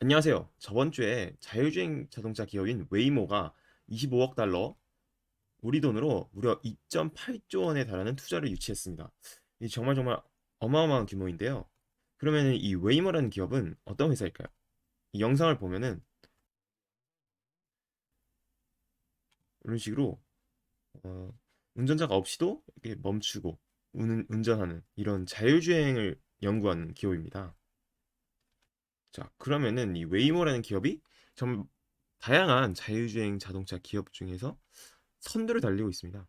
안녕하세요. 저번 주에 자율주행 자동차 기업인 웨이모가 25억 달러, 우리 돈으로 무려 2.8조 원에 달하는 투자를 유치했습니다. 이 정말 정말 어마어마한 규모인데요. 그러면 이 웨이모라는 기업은 어떤 회사일까요? 이 영상을 보면은 이런 식으로 어, 운전자가 없이도 이렇게 멈추고 운, 운전하는 이런 자율주행을 연구하는 기업입니다. 자, 그러면은 이 웨이모라는 기업이 좀 다양한 자율주행 자동차 기업 중에서 선두를 달리고 있습니다.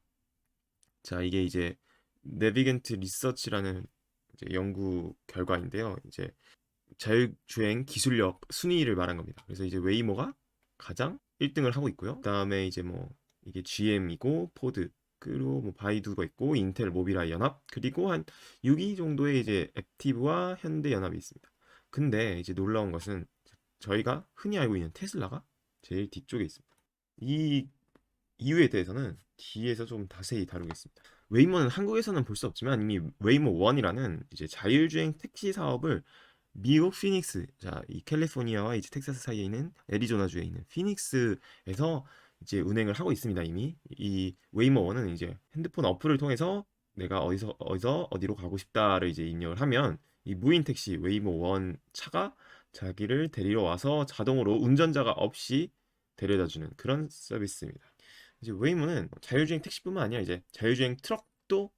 자, 이게 이제 네비겐트 리서치라는 이제 연구 결과인데요. 이제 자율주행 기술력 순위를 말한 겁니다. 그래서 이제 웨이모가 가장 1등을 하고 있고요. 그다음에 이제 뭐 이게 GM이고 포드 그리고 뭐 바이두가 있고 인텔 모비라이 연합 그리고 한 6위 정도의 이제 액티브와 현대 연합이 있습니다. 근데 이제 놀라운 것은 저희가 흔히 알고 있는 테슬라가 제일 뒤쪽에 있습니다. 이 이유에 대해서는 뒤에서 좀 자세히 다루겠습니다. 웨이모는 한국에서는 볼 수 없지만 이미 웨이모 1이라는 이제 자율주행 택시 사업을 미국 피닉스, 자, 이 캘리포니아와 이제 텍사스 사이에 있는 애리조나주에 있는 피닉스에서 이제 운행을 하고 있습니다, 이미. 이 웨이모 1은 이제 핸드폰 어플을 통해서 내가 어디서 어디서 어디로 가고 싶다를 이제 입력을 하면 이 무인 택시 웨이모 1 차가 자기를 데리러 와서 자동으로 운전자가 없이 데려다 주는 그런 서비스입니다. 이제 웨이모는 자율주행 택시뿐만 아니라 이제 자율주행 트럭도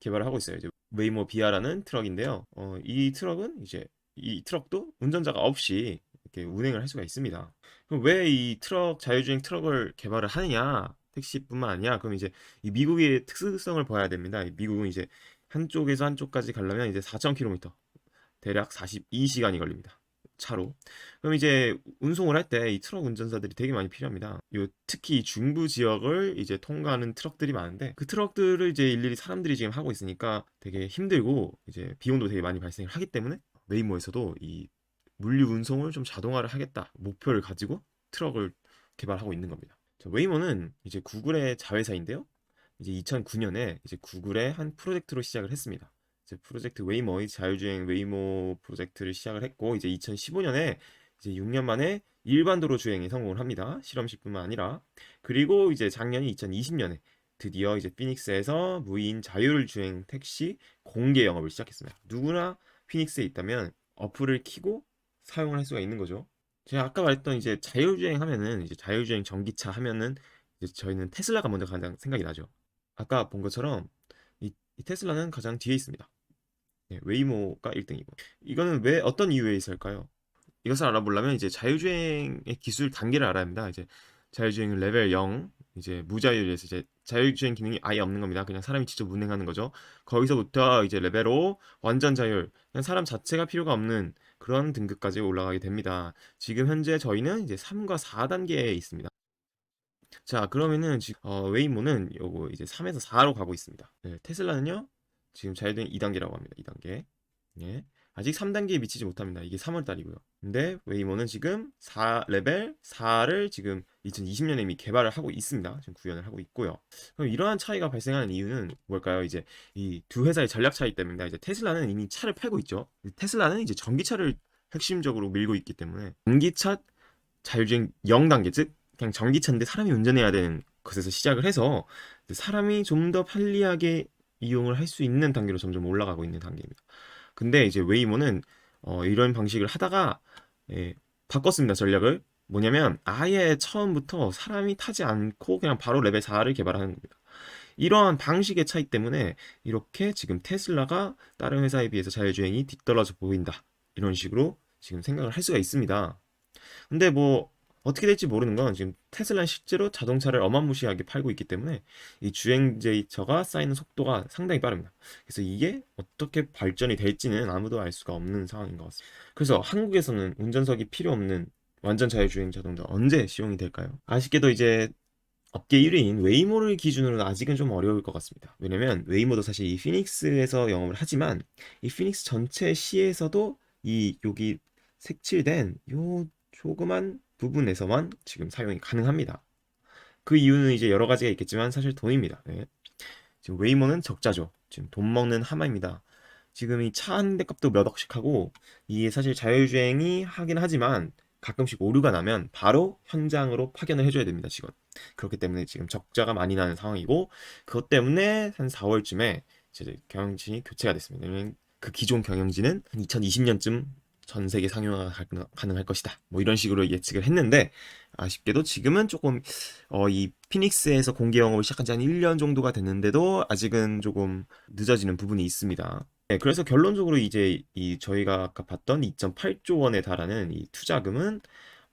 개발을 하고 있어요. 이제 웨이모 비아라는 트럭인데요. 어, 이 트럭은 이제 이 트럭도 운전자가 없이 이렇게 운행을 할 수가 있습니다. 그럼 왜 이 트럭 자율주행 트럭을 개발을 하느냐? 택시뿐만 아니라 그럼 이제 이 미국의 특수성을 봐야 됩니다. 이 미국은 이제 한쪽에서 한쪽까지 가려면 이제 4,000km 대략 42시간이 걸립니다. 차로. 그럼 이제 운송을 할 때 이 트럭 운전사들이 되게 많이 필요합니다. 요 특히 중부 지역을 이제 통과하는 트럭들이 많은데 그 트럭들을 이제 일일이 사람들이 지금 하고 있으니까 되게 힘들고 이제 비용도 되게 많이 발생을 하기 때문에 웨이모에서도 이 물류 운송을 좀 자동화를 하겠다 목표를 가지고 트럭을 개발하고 있는 겁니다. 자, 웨이모는 이제 구글의 자회사인데요. 이제 2009년에 이제 구글의 한 프로젝트로 시작을 했습니다. 이제 프로젝트 웨이모의 자율주행 웨이모 프로젝트를 시작을 했고 이제 2015년에 이제 6년 만에 일반도로 주행에 성공을 합니다. 실험실뿐만 아니라 그리고 이제 작년이 2020년에 드디어 이제 피닉스에서 무인 자율주행 택시 공개 영업을 시작했습니다. 누구나 피닉스에 있다면 어플을 키고 사용을 할 수가 있는 거죠. 제가 아까 말했던 이제 자율주행 하면은 이제 자율주행 전기차 하면은 이제 저희는 테슬라가 먼저 가장 생각이 나죠. 아까 본 것처럼 이, 이 테슬라는 가장 뒤에 있습니다. 네, 웨이모가 1등이고. 이거는 왜 어떤 이유에 있을까요? 이것을 알아보려면 이제 자율주행의 기술 단계를 알아야 합니다. 이제 자율주행 레벨 0, 이제 무자율에서 이제 자율주행 기능이 아예 없는 겁니다. 그냥 사람이 직접 운행하는 거죠. 거기서부터 이제 레벨 5, 완전 자율, 그냥 사람 자체가 필요가 없는 그런 등급까지 올라가게 됩니다. 지금 현재 저희는 이제 3과 4단계에 있습니다. 자, 그러면은 지금 어, 웨이모는 요거 이제 3에서 4로 가고 있습니다. 네, 테슬라는요. 지금 자율주행 2단계라고 합니다. 2단계. 예. 아직 3단계에 미치지 못합니다. 이게 3월 달이고요. 근데 웨이모는 지금 4 레벨 4를 지금 2020년에 이미 개발을 하고 있습니다. 지금 구현을 하고 있고요. 그럼 이러한 차이가 발생하는 이유는 뭘까요? 이제 이 두 회사의 전략 차이 때문입니다. 이제 테슬라는 이미 차를 팔고 있죠. 테슬라는 이제 전기차를 핵심적으로 밀고 있기 때문에 전기차 자율주행 0단계 즉 그냥 전기차인데 사람이 운전해야 되는 것에서 시작을 해서 사람이 좀 더 편리하게 이용을 할 수 있는 단계로 점점 올라가고 있는 단계입니다. 근데 이제 웨이모는 어, 이런 방식을 하다가 예, 바꿨습니다 전략을 뭐냐면 아예 처음부터 사람이 타지 않고 그냥 바로 레벨 4를 개발하는 겁니다. 이러한 방식의 차이 때문에 이렇게 지금 테슬라가 다른 회사에 비해서 자율주행이 뒤떨어져 보인다. 이런 식으로 지금 생각을 할 수가 있습니다. 근데 뭐 어떻게 될지 모르는 건 지금 테슬라는 실제로 자동차를 어마무시하게 팔고 있기 때문에 이 주행 데이터가 쌓이는 속도가 상당히 빠릅니다. 그래서 이게 어떻게 발전이 될지는 아무도 알 수가 없는 상황인 것 같습니다. 그래서 한국에서는 운전석이 필요 없는 완전 자율주행 자동차 언제 시용이 될까요? 아쉽게도 이제 업계 1위인 웨이모를 기준으로는 아직은 좀 어려울 것 같습니다. 왜냐면 웨이모도 사실 이 피닉스에서 영업을 하지만 이 피닉스 전체 시에서도 이 여기 색칠된 요 조그만 부분에서만 지금 사용이 가능합니다. 그 이유는 이제 여러 가지가 있겠지만 사실 돈입니다. 네. 지금 웨이모는 적자죠. 지금 돈 먹는 하마입니다. 지금 이 차 한 대 값도 몇 억씩 하고 이게 사실 자율주행이 하긴 하지만 가끔씩 오류가 나면 바로 현장으로 파견을 해줘야 됩니다, 직원. 그렇기 때문에 지금 적자가 많이 나는 상황이고 그것 때문에 한 4월쯤에 이제 경영진이 교체가 됐습니다. 왜냐면 그 기존 경영진은 2020년쯤 전 세계 상용화가 가능- 가능할 것이다. 뭐 이런 식으로 예측을 했는데 아쉽게도 지금은 조금 어, 이 피닉스에서 공개 영업을 시작한 지 한 1년 정도가 됐는데도 아직은 조금 늦어지는 부분이 있습니다. 네, 그래서 결론적으로 이제 이 저희가 아까 봤던 2.8조 원에 달하는 이 투자금은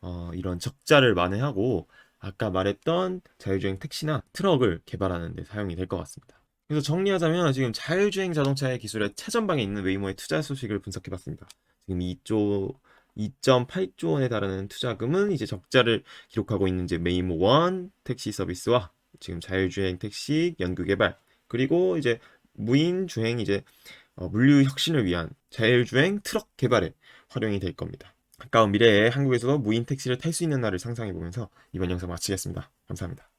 어, 이런 적자를 만회하고 아까 말했던 자율주행 택시나 트럭을 개발하는 데 사용이 될 것 같습니다. 그래서 정리하자면 지금 자율주행 자동차의 기술의 최전방에 있는 웨이모의 투자 소식을 분석해 봤습니다. 지금 2조 2.8조 원에 달하는 투자금은 이제 적자를 기록하고 있는 이제 웨이모 1 택시 서비스와 지금 자율주행 택시 연구 개발 그리고 이제 무인 주행 이제 어, 물류 혁신을 위한 자율주행 트럭 개발에 활용이 될 겁니다. 가까운 미래에 한국에서도 무인 택시를 탈 수 있는 날을 상상해 보면서 이번 영상 마치겠습니다. 감사합니다.